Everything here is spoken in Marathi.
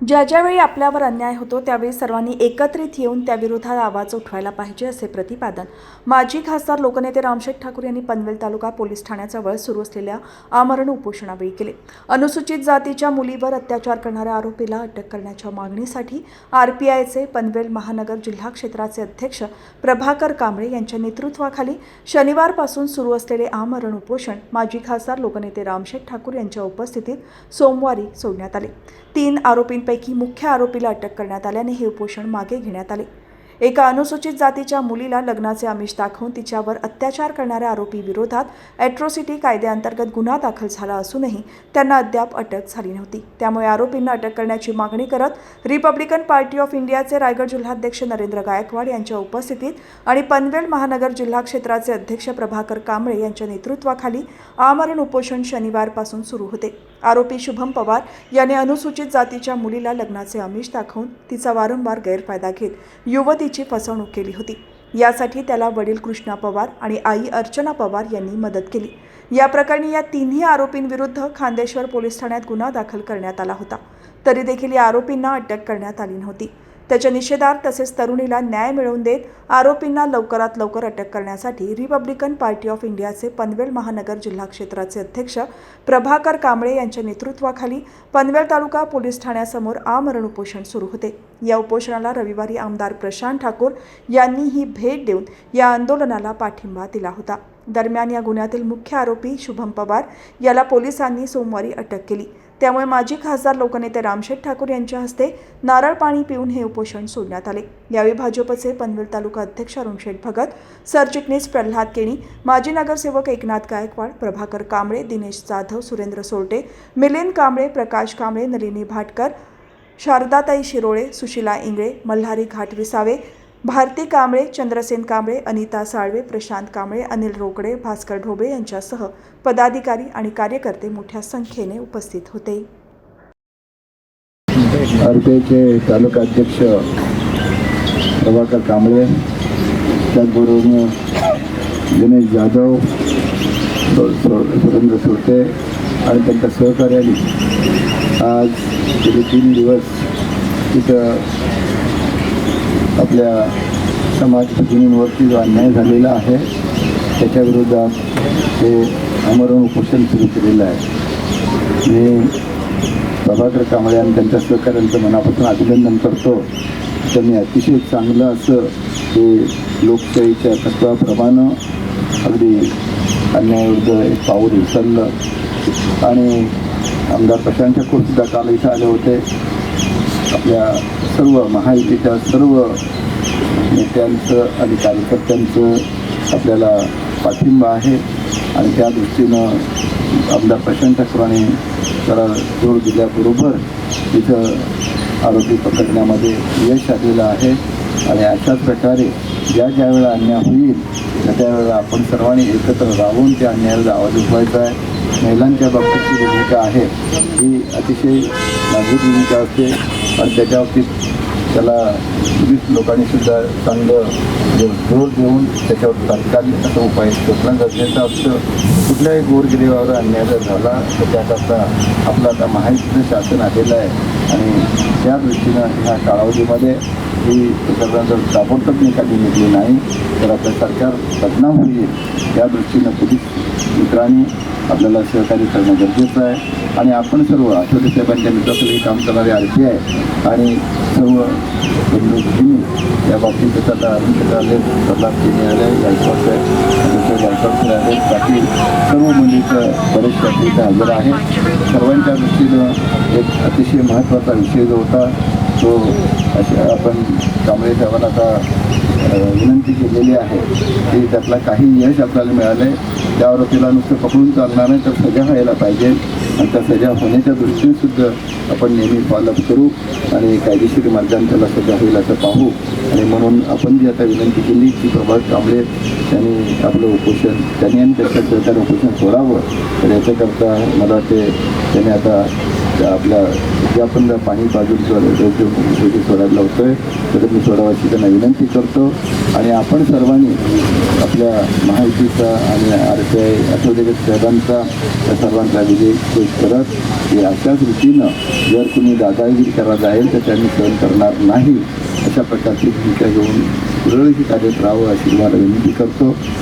ज्या ज्यावेळी आपल्यावर अन्याय होतो त्यावेळी सर्वांनी एकत्रित येऊन त्याविरोधात आवाज उठवायला पाहिजे असे प्रतिपादन. माजी खासदार लोकनेते रामशेठ ठाकूर यांनी पनवेल तालुका पोलीस ठाण्याजवळ सुरू असलेल्या आमरण उपोषणावेळी केले. अनुसूचित जातीच्या मुलीवर अत्याचार करणाऱ्या आरोपीला अटक करण्याच्या मागणीसाठी आरपीआयचे पनवेल महानगर जिल्हा क्षेत्राचे अध्यक्ष प्रभाकर कांबळे यांच्या नेतृत्वाखाली शनिवारपासून सुरू असलेले आमरण उपोषण माजी खासदार लोकनेते रामशेठ ठाकूर यांच्या उपस्थितीत सोमवारी सोडण्यात आले. तीन आरोपींपैकी मुख्य आरोपीला अटक करण्यात आल्याने हे उपोषण मागे घेण्यात आले. एका अनुसूचित जातीच्या मुलीला लग्नाचे आमिष दाखवून तिच्यावर अत्याचार करणाऱ्या आरोपी विरोधात ॲट्रॉसिटी कायद्याअंतर्गत गुन्हा दाखल झाला असूनही त्यांना अद्याप अटक झाली नव्हती. त्यामुळे आरोपींना अटक करण्याची मागणी करत रिपब्लिकन पार्टी ऑफ इंडियाचे रायगड जिल्हाध्यक्ष नरेंद्र गायकवाड यांच्या उपस्थितीत आणि पनवेल महानगर जिल्हा क्षेत्राचे अध्यक्ष प्रभाकर कांबळे यांच्या नेतृत्वाखाली आमरण उपोषण शनिवारपासून सुरू होते. आरोपी शुभम पवार याने अनुसूचित जातीच्या मुलीला लग्नाचे आमिष दाखवून तिचा वारंवार गैरफायदा घेत युवती युवतीची फसवणूक केली होती. यासाठी त्याला वडील कृष्णा पवार आणि आई अर्चना पवार यांनी मदत केली. या प्रकरणी या तिन्ही आरोपींविरुद्ध खांदेश्वर पोलीस ठाण्यात गुन्हा दाखल करण्यात आला होता. तरी देखील या आरोपींना अटक करण्यात आली नव्हती. त्याच्या निषेधार्थ तसेच तरुणीला न्याय मिळवून देत आरोपींना लवकरात लवकर अटक करण्यासाठी रिपब्लिकन पार्टी ऑफ इंडियाचे पनवेल महानगर जिल्हा क्षेत्राचे अध्यक्ष प्रभाकर कांबळे यांच्या नेतृत्वाखाली पनवेल तालुका पोलीस ठाण्यासमोर आमरण उपोषण सुरू होते. या उपोषणाला रविवारी आमदार प्रशांत ठाकूर यांनीही भेट देऊन या आंदोलनाला पाठिंबा दिला होता. दरम्यान या गुन्ह्यातील मुख्य आरोपी शुभम पवार याला पोलिसांनी सोमवारी अटक केली. त्यामुळे माजी खासदार लोकनेते रामशेठ ठाकूर यांच्या हस्ते नारळ पाणी पिऊन हे उपोषण सोडण्यात आले. यावेळी भाजपचे पनवेल तालुका अध्यक्ष अरुणशेठ भगत सरचिटणीस प्रल्हाद केणी माजी नगरसेवक एकनाथ गायकवाड प्रभाकर कांबळे दिनेश जाधव सुरेंद्र सोरटे मिलिंद कांबळे प्रकाश कांबळे नलिनी भाटकर शारदाताई शिरोळे सुशिला इंगळे मल्हारी घाटविसावे भारती कांबळे चंद्रसेन कांबळे अनिता साळवे प्रशांत कांबळे अनिल रोकडे भास्कर ढोबळे यांच्यासह पदाधिकारी आणि कार्यकर्ते मोठ्या संख्येने उपस्थित होते. आरपीआयचे तालुका अध्यक्ष प्रभाकर कांबळे त्याचबरोबर गणेश जाधव सुरेंद्र सुरते आणि त्यांच्या सहकार्याने आज गेले तीन दिवस तिथं आपल्या समाज जो अन्याय झालेला आहे त्याच्या हे ते आमरण उपोषण सुरू केलेलं आहे. मी प्रभाकर कांबळे आणि त्यांच्या सहकाऱ्यांचं मनापासून अभिनंदन करतो. त्यांनी अतिशय चांगलं असं हे लोकशाहीच्या तत्वाप्रमाणे अगदी अन्यायाविरुद्ध एक पाऊल उचललं. आणि आमदार प्रशांत ठाकूरसुद्धा काल इथं आले होते. आपल्या सर्व महायुतीच्या सर्व नेत्यांचं आणि कार्यकर्त्यांचं आपल्याला पाठिंबा आहे आणि त्या दृष्टीनं आमदार प्रशांत ठाकूरांनी जरा जोर दिल्याबरोबर तिथं आरोपी पकडण्यामध्ये यश आलेलं आहे. आणि अशाच प्रकारे ज्या ज्यावेळेला अन्याय होईल त्या त्यावेळेला आपण सर्वांनी एकत्र राहून त्या अन्यायाला आवाज उठवायचा आहे. महिलांच्या बाबतीतची भूमिका आहे ही अतिशय नाजूक भूमिका असते आणि त्याच्या बाबतीत त्याला पोलीस लोकांनीसुद्धा चांगलं जो- जोर देऊन त्याच्यावर तात्कालिक असा उपाय शोधणं गरजेचं असतं. कुठल्याही गोरगिरीवर अन्याय जर झाला तर त्याकरता आपलं आता माहितीचं शासन आलेलं आहे आणि त्या दृष्टीनं ह्या कालावधीमध्ये ही प्रकरणं जर ताबडतोब निकाली निघली नाही तर आपलं सरकार बदनाम होईल त्या दृष्टीनं पोलीस मित्रांनी आपल्याला सहकार्य करणं गरजेचं आहे. आणि आपण सर्व आठवले साहेबांच्या नेतृत्वाखाली काम करणारे आर पी आणि सर्व या बाबतीत आता अरुण आले प्रल्हाद केनी आले गायकवाड साहेब दुसरे गायकवाड आले बाकी सर्व मुलीचं बरेच इथं हजर आहे सर्वांच्या दृष्टीनं एक अतिशय महत्त्वाचा विषय जो होता तो अशा आपण कांबळे साहेबांना आता विनंती केलेली आहे की त्यातला काही यश आपल्याला मिळालं आहे त्या आरोपीला नुसतं पकडून चालणार नाही तर सजा व्हायला पाहिजे. आणि त्या सजा होण्याच्या दृष्टीने सुद्धा आपण नेहमी फॉलोअप करू आणि कायदेशीर मार्गाने त्याला सजा होईल असं पाहू. आणि म्हणून आपण जी आता विनंती केली की प्रभात कांबळे त्यांनी आपलं उपोषण त्यांनी आणि त्याच्या सहकार्य उपोषण सोडावं तर याच्याकरता मला वाटते त्याने आता आपल्या जे आपण पाणी बाजूला योग्य सोडायला लावतोय तर मी सोडावाची त्यांना विनंती करतो. आणि आपण सर्वांनी आपल्या महायुतीचा आणि आर पी आय आठवले साहेबांचा त्या सर्वांचा विजय घोष करत की अशाच रीतीनं जर कुणी दादागिरी करायला जाईल तर त्यांनी सहन करणार नाही. अशा प्रकारची भूमिका घेऊन सुरळीत कार्यत राहावं अशी तुम्हाला विनंती करतो.